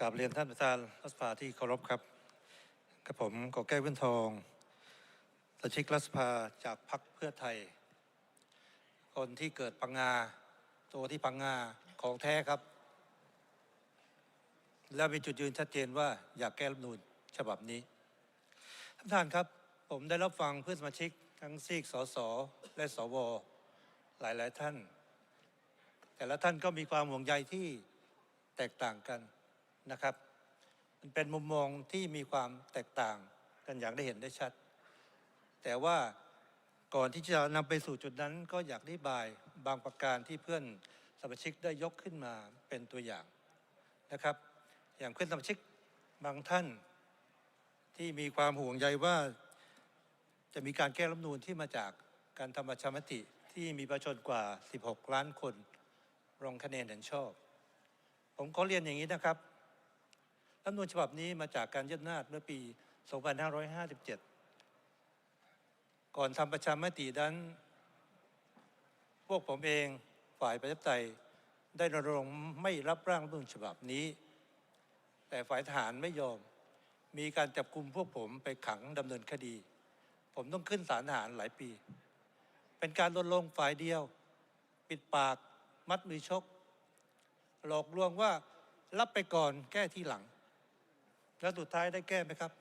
กราบเรียนท่านประธานรัฐสภาที่เคารพครับกับผมกอแก้ววินทองสมาชิกรัฐสภาจากพรรคเพื่อไทย คนที่เกิดปังงา ตัวที่ปังงาของแท้ครับ และมีจุดยืนชัดเจนว่าอยากแก้รัฐนูญฉบับนี้ ท่านประธานครับ ผมได้รับฟังเพื่อนสมาชิกทั้งซีกสสและสวหลายๆท่าน แต่ละท่านก็มีความห่วงใยที่แตกต่างกัน นะครับ มันเป็นมุมมองที่มีความแตกต่างกันอย่างได้เห็นได้ชัด แต่ว่าก่อนที่จะนำไปสู่จุดนั้น ก็อยากอธิบายบางประการที่เพื่อนสมาชิกได้ยกขึ้นมาเป็นตัวอย่างนะครับ อย่างเพื่อนสมาชิกบางท่านที่มีความห่วงใยว่าจะมีการแก้รัฐมนูญที่มาจากการทำประชามติที่มีประชาชนกว่า 16 ล้านคนลงคะแนนเห็นชอบ ผมขอเรียนอย่างนี้นะครับ รัฐมนูญฉบับนี้มาจากการยึดอำนาจเมื่อปี 2557 ก่อนทำประชามตินั้น พวกผมเองฝ่ายประชาธิปไตยได้รณรงค์ไม่รับร่างรัฐมนูญฉบับนี้ แต่ฝ่ายทหารไม่ยอม มีการจับกลุ่มพวกผมไปขังดำเนินคดี ผมต้องขึ้นศาลทหารหลายปี เป็นการรณรงค์ฝ่ายเดียว ปิดปาก มัดมือชก หลอกลวงว่ารับไปก่อนแก้ที่หลัง แล้วสุดท้ายได้แก้ไหมครับ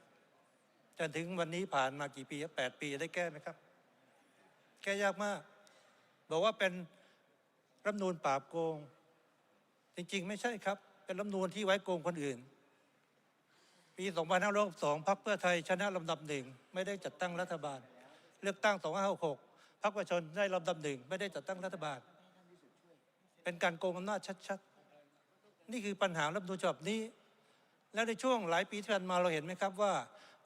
จนถึงวันนี้ผ่านมากี่ปีแปดปีได้แก้ไหมครับ แก้ยากมาก บอกว่าเป็นรัฐธรรมนูลปราบโกง จริง ๆ ไม่ใช่ครับ เป็นรัฐธรรมนูลที่ไว้โกงคนอื่น ปี 2562พรรคเพื่อไทยชนะลำดับหนึ่งไม่ได้จัดตั้งรัฐบาล เลือกตั้ง 2566พรรคประชาชนได้ลำดับหนึ่งไม่ได้จัดตั้งรัฐบาล เป็นการโกงอำนาจชัดๆ นี่คือปัญหารัฐธรรมนูญฉบับนี้ แล้วในช่วงหลายปีที่ผ่านมาเราเห็นไหมครับว่า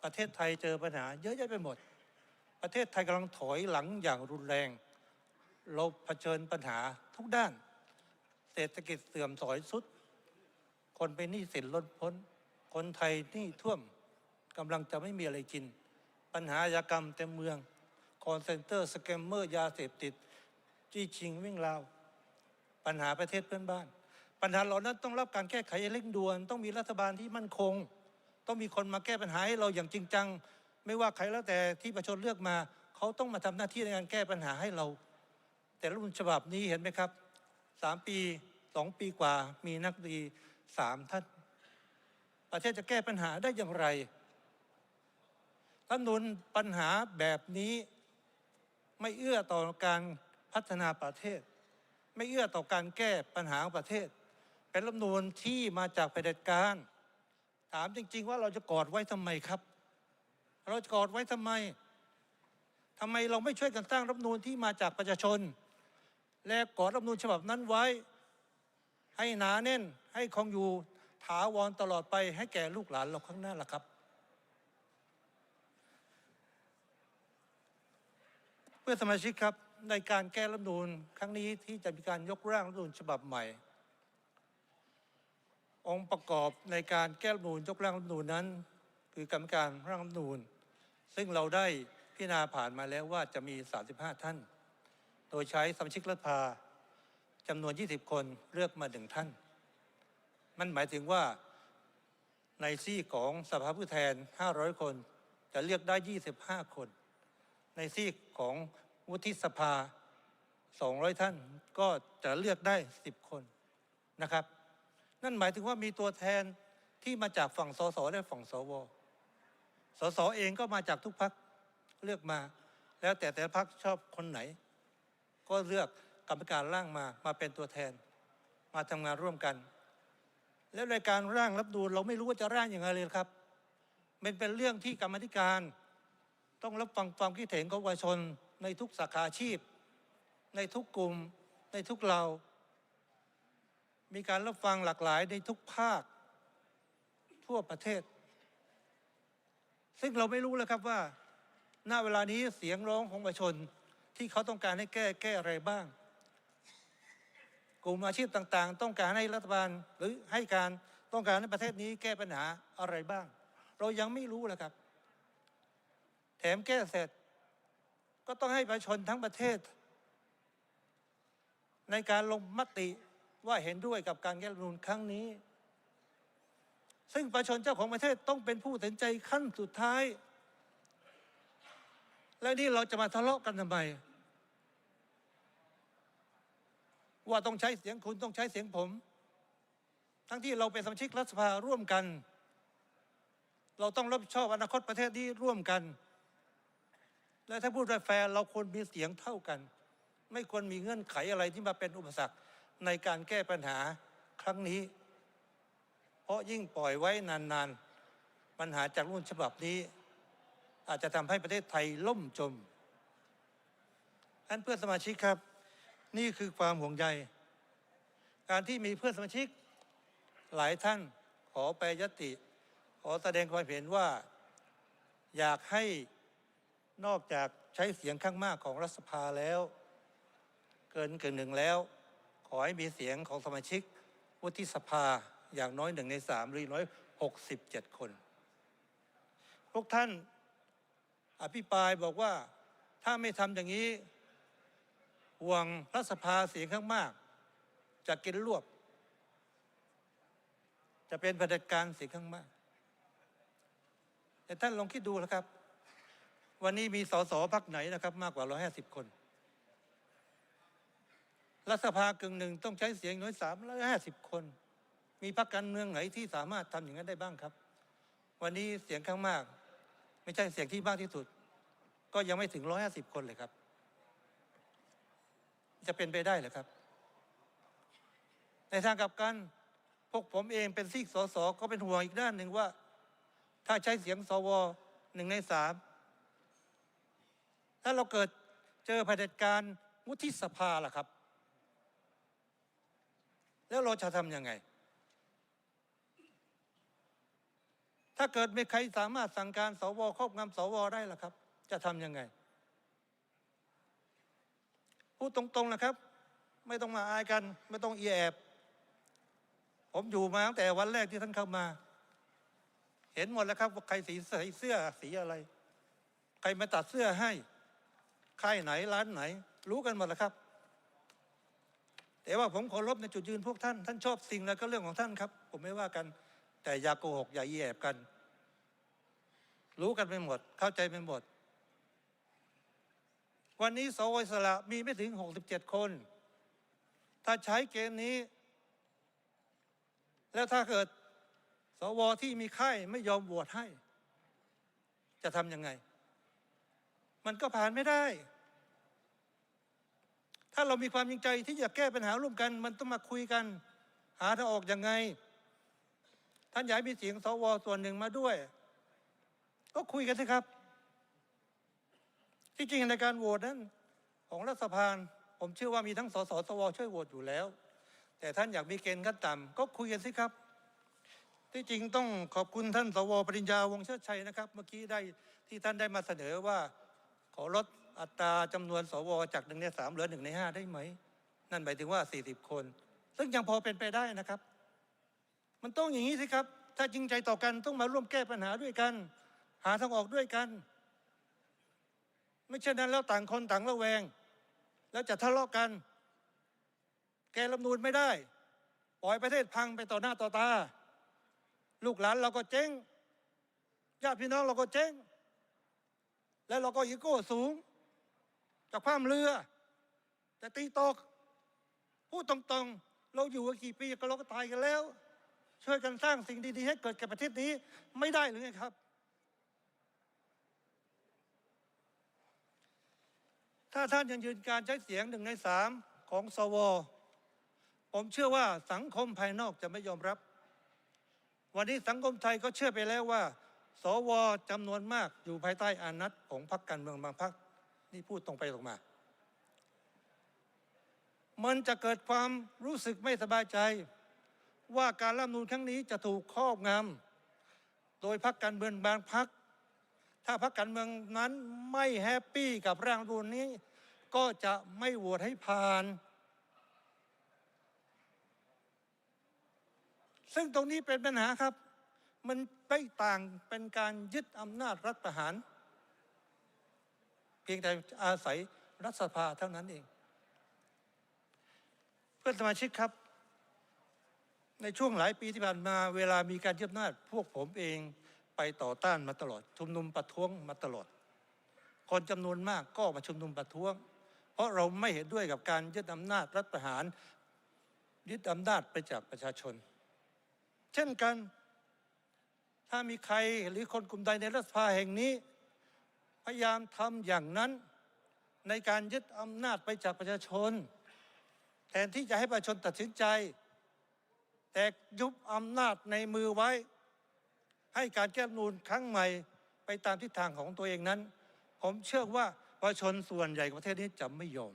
ประเทศไทยเจอปัญหา เยอะแยะไปหมด ประเทศไทยกำลังถอยหลังอย่างรุนแรง เราเผชิญปัญหาทุกด้าน เศรษฐกิจเสื่อมถอยสุด คนเป็นหนี้สินล้นพ้น คนไทยหนี้ท่วมกำลังจะไม่มีอะไรกิน ปัญหาอาชญากรรมเต็มเมืองคอนเซนเตอร์สแกมเมอร์ยาเสพติด จี้ชิงวิ่งราว ปัญหาประเทศเพื่อนบ้าน ปัญหาเหล่านั้นต้องรับการแก้ไขอย่างเร่งด่วน ต้องมีรัฐบาลที่มั่นคง ต้องมีคนมาแก้ปัญหาให้เราอย่างจริงจัง ไม่ว่าใครแล้วแต่ที่ประชาชนเลือกมา เขาต้องมาทำหน้าที่ในการแก้ปัญหาให้เรา แต่รัฐธรรมนูญฉบับนี้เห็นไหมครับสามปีสองปีกว่ามีนักดีสามท่าน ประเทศจะแก้ปัญหาได้อย่างไรรัฐธรรมนูญปัญหาแบบนี้ไม่เอื้อต่อการพัฒนาประเทศ ไม่เอื้อต่อการแก้ปัญหาของประเทศ เป็นรัฐมนูญที่มาจากเผด็จการ ถามจริง ๆ ว่าเราจะกอดไว้ทำไมครับ เราจะกอดไว้ทำไมทำไมเราไม่ช่วยกันสร้างรัฐมนูญที่มาจากประชาชน และกอดรัฐมนูญฉบับนั้นไว้ ให้หนาแน่นให้คงอยู่ถาวรตลอดไปให้แก่ลูกหลานเราข้างหน้าล่ะครับ เพื่อสมาชิกครับในการแก้รัฐมนูญครั้งนี้ที่จะมีการยกร่างรัฐมนูญฉบับใหม่ องค์ประกอบในการแก้รัฐมนูญยกร่างรัฐมนูญนั้น คือกรรมการร่างรัฐมนูญซึ่งเราได้พิจารณาผ่านมาแล้วว่าจะมี 35 ท่าน โดยใช้สมาชิกรัฐสภาจำนวน 20 คนเลือกมาหนึ่งท่าน มันหมายถึงว่าในซี่ของสภาผู้แทน 500 คน จะเลือกได้ 25 คน ในซีกของวุฒิสภา 200 ท่านก็จะเลือกได้ 10 คนนะครับ นั่นหมายถึงว่ามีตัวแทนที่มาจากฝั่งสสและฝั่งสวสสเองก็มาจากทุกพักเลือกมา แล้วแต่แต่ละพักชอบคนไหน ก็เลือกกรรมการร่างมามาเป็นตัวแทน มาทำงานร่วมกัน แล้วในการร่างรับดูเราไม่รู้ว่าจะร่างอย่างไรเลยครับ มันเป็นเรื่องที่กรรมธิการ ต้องรับฟังความคิดเห็นของประชาชนในทุกสาขาอาชีพ ในทุกกลุ่มในทุกเรา มีการรับฟังหลากหลายในทุกภาคทั่วประเทศ ซึ่งเราไม่รู้เลยครับว่าณเวลานี้เสียงร้องของประชาชนที่เขาต้องการให้แก้แก้อะไรบ้าง กลุ่มอาชีพต่าง ๆ ต้องการให้รัฐบาลหรือให้การต้องการให้ประเทศนี้แก้ปัญหาอะไรบ้าง เรายังไม่รู้เลยครับ แถมแก้เสร็จ ก็ต้องให้ประชาชนทั้งประเทศ ในการลงมติ ว่าเห็นด้วยกับการแก้รัฐธรรมนูญครั้งนี้ ซึ่งประชาชนเจ้าของประเทศต้องเป็นผู้ตัดสินใจขั้นสุดท้าย แล้วนี่เราจะมาทะเลาะกันทำไมว่าต้องใช้เสียงคุณต้องใช้เสียงผม ทั้งที่เราเป็นสมาชิกรัฐสภาร่วมกัน เราต้องรับผิดชอบอนาคตประเทศนี้ร่วมกัน และถ้าพูดด้วยแฟร์เราควรมีเสียงเท่ากัน ไม่ควรมีเงื่อนไขอะไรที่มาเป็นอุปสรรค ในการแก้ปัญหาครั้งนี้ เพราะยิ่งปล่อยไว้นานๆ ปัญหาจากรุ่นฉบับนี้ อาจจะทำให้ประเทศไทยล่มจมอันเพื่อนสมาชิกครับ นี่คือความห่วงใย การที่มีเพื่อนสมาชิกหลายท่านขอแปรยติ ขอแสดงความเห็นว่าอยากให้นอกจากใช้เสียงข้างมากของรัฐสภาแล้ว เกินกึ่งหนึ่งแล้ว ขอให้มีเสียงของสมาชิกวุฒิสภาอย่างน้อยหนึ่งในสามหรือน้อยหกสิบเจ็ดคน พวกท่านอภิปรายบอกว่าถ้าไม่ทำอย่างนี้ห่วงรัฐสภาเสียงข้างมาก จะกินรวบ จะเป็นเด็จการเสียงข้างมาก แต่ท่านลองคิดดูนะครับ วันนี้มีสสพักไหนนะครับ มากกว่า 150 คน รัฐสภากึ่งหนึ่งต้องใช้เสียงน้อย350คน มีพรรคการเมืองไหนที่สามารถทำอย่างนั้นได้บ้างครับ วันนี้เสียงข้างมาก ไม่ใช่เสียงที่มากที่สุด ก็ยังไม่ถึง150คนเลยครับ จะเป็นไปได้หรือครับ ในทางกลับกันพวกผมเองเป็นซีกสสก็เป็นห่วงอีกด้านหนึ่งว่า ถ้าใช้เสียงสวหนึ่งในสามถ้าเราเกิดเจอเผด็จการวุฒิสภาล่ะครับ แล้วเราจะทำยังไง ถ้าเกิดมีใครสามารถสั่งการสวครอบงำสวได้ล่ะครับ จะทำยังไง พูดตรงๆนะครับ ไม่ต้องมาอายกัน ไม่ต้องเอียแอบผมอยู่มาตั้งแต่วันแรกที่ท่านเข้ามา เห็นหมดแล้วครับว่าใครสีใส่เสื้อสีอะไร ใครมาตัดเสื้อให้ค่ายไหนร้านไหน รู้กันหมดแล้วครับ แต่ว่าผมเคารพในจุดยืนพวกท่าน ท่านชอบสิ่งอะไรก็เรื่องของท่านครับ ผมไม่ว่ากัน แต่อย่าโกหกอย่าเอียแอบกัน รู้กันไปหมด เข้าใจไปหมด วันนี้สวอิสระมีไม่ถึง 67 คน ถ้าใช้เกณฑ์นี้ แล้วถ้าเกิดสวที่มีค่ายไม่ยอมโหวตให้ จะทำยังไง มันก็ผ่านไม่ได้ ถ้าเรามีความจริงใจที่จะแก้ปัญหาร่วมกัน มันต้องมาคุยกัน หาทางออกยังไง ท่านอยากมีเสียงสวส่วนหนึ่งมาด้วย ก็คุยกันสิครับ ที่จริงในการโหวตนั้น ของรัฐสภาผมเชื่อว่ามีทั้งสสสวช่วยโหวตอยู่แล้ว แต่ท่านอยากมีเกณฑ์ขั้นต่ำก็คุยกันสิครับที่จริงต้องขอบคุณท่านสวปริญญาวงเชิดชัยนะครับ เมื่อกี้ได้ที่ท่านได้มาเสนอว่าขอลด อัตราจำนวนสวจากหนึ่งในสามเหลือหนึ่งในห้าได้ไหม นั่นหมายถึงว่าสี่สิบคน ซึ่งยังพอเป็นไปได้นะครับ มันต้องอย่างนี้สิครับ ถ้าจริงใจต่อกันต้องมาร่วมแก้ปัญหาด้วยกัน หาทางออกด้วยกัน ไม่เช่นนั้นแล้วต่างคนต่างระแวง แล้วจะทะเลาะกัน แก้รัฐนูนไม่ได้ ปล่อยประเทศพังไปต่อหน้าต่อตา ลูกหลานเราก็เจ๊งญาติพี่น้องเราก็เจ๊งแล้วเราก็อีโก้สูง จากความเรือ แต่ตีตก พูดตรงๆ เราอยู่มากี่ปีก็เราก็ตายกันแล้ว ช่วยกันสร้างสิ่งดีๆ ให้เกิดแก่ประเทศนี้ไม่ได้หรือไงครับ ถ้าท่านยังยืนการใช้เสียงหนึ่งในสามของสวผมเชื่อว่าสังคมภายนอกจะไม่ยอมรับ วันนี้สังคมไทยก็เชื่อไปแล้วว่า สวจำนวนมากอยู่ภายใต้อานัตของพรรคการเมืองบางพรรค นี่พูดตรงไปตรงมา มันจะเกิดความรู้สึกไม่สบายใจ ว่าการรัฐมนูญครั้งนี้จะถูกครอบงำโดยพรรคการเมืองบางพรรคถ้าพรรคการเมืองนั้นไม่แฮปปี้กับร่างรัฐนูญนี้ ก็จะไม่โหวตให้ผ่าน ซึ่งตรงนี้เป็นปัญหาครับ มันไม่ต่างเป็นการยึดอำนาจรัฐประหาร พียงแต่อาศัยรัฐสภาเท่านั้นเอง เพื่อนสมาชิกครับ ในช่วงหลายปีที่ผ่านมา เวลามีการยึดอำนาจ พวกผมเองไปต่อต้านมาตลอด ชุมนุมประท้วงมาตลอด คนจำนวนมากก็มาชุมนุมประท้วง เพราะเราไม่เห็นด้วยกับการยึดอำนาจรัฐประหารยึดอำนาจไปจากประชาชน เช่นกัน ถ้ามีใครหรือคนกลุ่มใดในรัฐสภาแห่งนี้ พยายามทำอย่างนั้นในการยึดอำนาจไปจากประชาชน แทนที่จะให้ประชาชนตัดสินใจ แต่ยุบอำนาจในมือไว้ ให้การแก้รัฐธรรมนูนครั้งใหม่ไปตามทิศทางของตัวเองนั้น ผมเชื่อว่าประชาชนส่วนใหญ่ของประเทศนี้จะไม่ยอม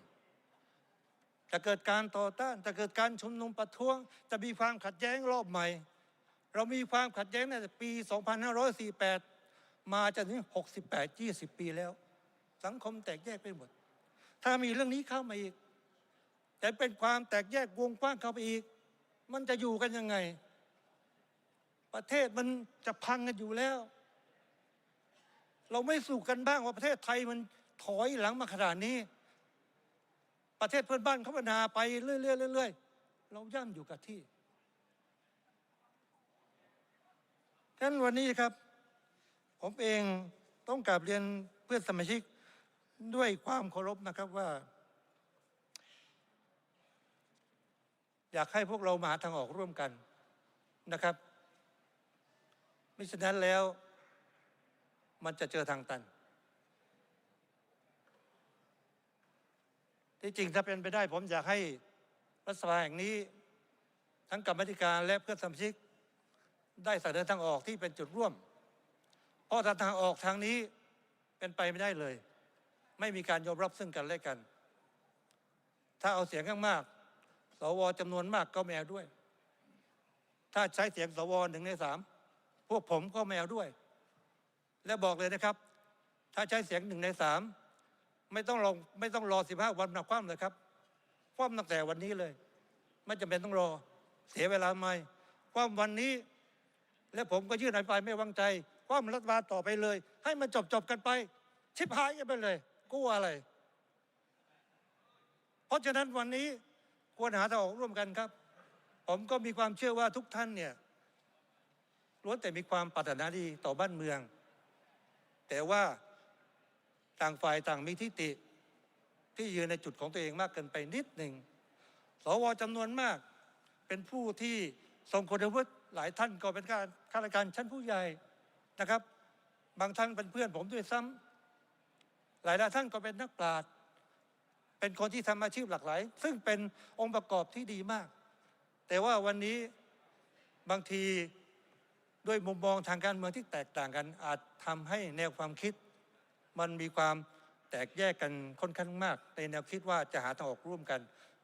จะเกิดการต่อต้านจะเกิดการชุมนุมประท้วง จะมีความขัดแย้งรอบใหม่ เรามีความขัดแย้งตั้งแต่ปี 2548 มาจนถึง68 20 ปีแล้ว สังคมแตกแยกไปหมด ถ้ามีเรื่องนี้เข้ามาอีก แต่เป็นความแตกแยกวงกว้างเข้าไปอีก มันจะอยู่กันยังไง ประเทศมันจะพังกันอยู่แล้ว เราไม่สู้กันบ้างว่าประเทศไทยมันถอยหลังมาขนาดนี้ ประเทศเพื่อนบ้านเขาพัฒนาไปเรื่อยๆเรื่อยๆเราย่ำอยู่กับที่ฉะนั้นวันนี้ครับ ผมเองต้องกราบเรียนเพื่อนสมาชิกด้วยความเคารพนะครับว่า อยากให้พวกเรามาหาทางออกร่วมกันนะครับมิฉะนั้นแล้ว มันจะเจอทางตัน ที่จริงถ้าเป็นไปได้ ผมอยากให้รัฐสภาแห่งนี้ ทั้งกรรมธิการและเพื่อนสมาชิก ได้เสนอทางออกที่เป็นจุดร่วม ราะถ้าทางออกทางนี้เป็นไปไม่ได้เลย ไม่มีการยอมรับซึ่งกันและกัน ถ้าเอาเสียงข้างมาก สวจำนวนมากก็ไม่เอาด้วย ถ้าใช้เสียงสวหนึ่งในสามพวกผมก็ไม่เอาด้วย และบอกเลยนะครับ ถ้าใช้เสียงหนึ่งในสามไม่ต้องรอไม่ต้องรอสิบห้าวันนับคว่ำเลยครับคว่ำตั้งแต่วันนี้เลย ไม่จำเป็นต้องรอเสียเวลาไหมคว่ำวันนี้ และผมก็ยื่นอภิปรายไม่วางใจ คว่ำรัฐบาลต่อไปเลย ให้มันจบจบๆกันไป ชิบหายกันไปเลยกลัวอะไร เพราะฉะนั้นวันนี้ควรหาทางออกร่วมกันครับ ผมก็มีความเชื่อว่าทุกท่านเนี่ยล้วนแต่มีความปรารถนาดีต่อบ้านเมือง แต่ว่าต่างฝ่ายต่างมีทิฏฐิที่ยืนในจุดของตัวเองมากเกินไปนิดหนึ่งสวจำนวนมากเป็นผู้ที่ทรงคุณวุฒิหลายท่านก็เป็นข้าข้าราชการชั้นผู้ใหญ่ นะครับ บางท่านเป็นเพื่อนผมด้วยซ้ำหลายๆท่านก็เป็นนักปราชญ์เป็นคนที่ทำอาชีพหลากหลาย ซึ่งเป็นองค์ประกอบที่ดีมาก แต่ว่าวันนี้บางทีด้วยมุมมองทางการเมืองที่แตกต่างกัน อาจทำให้แนวความคิด มันมีความแตกแยกกันค่อนข้างมาก ในแนวคิดว่าจะหาทางออกร่วมกัน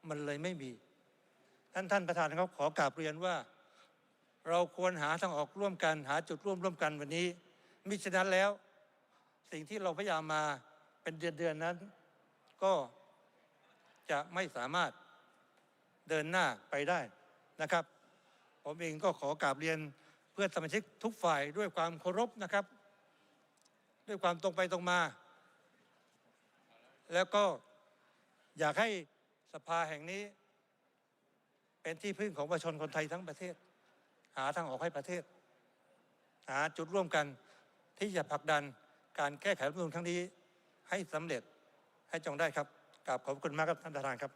มันเลยไม่มี ท่านท่านประธานครับขอกราบเรียนว่า เราควรหาทางออกร่วมกัน หาจุดร่วมร่วมกันวันนี้ มิฉะนั้นแล้ว สิ่งที่เราพยายามมาเป็นเดือนๆนั้น ก็จะไม่สามารถเดินหน้าไปได้นะครับ ผมเองก็ขอกราบเรียนเพื่อนสมาชิกทุกฝ่ายด้วยความเคารพนะครับ ด้วยความตรงไปตรงมา แล้วก็อยากให้สภาแห่งนี้ เป็นที่พึ่งของประชาชนคนไทยทั้งประเทศ หาทางออกให้ประเทศ หาจุดร่วมกันที่จะผลักดันการแก้ไขรัฐธรรมนูญครั้งนี้ให้สำเร็จให้จงได้ครับกราบขอบคุณมากครับท่านประธานครับ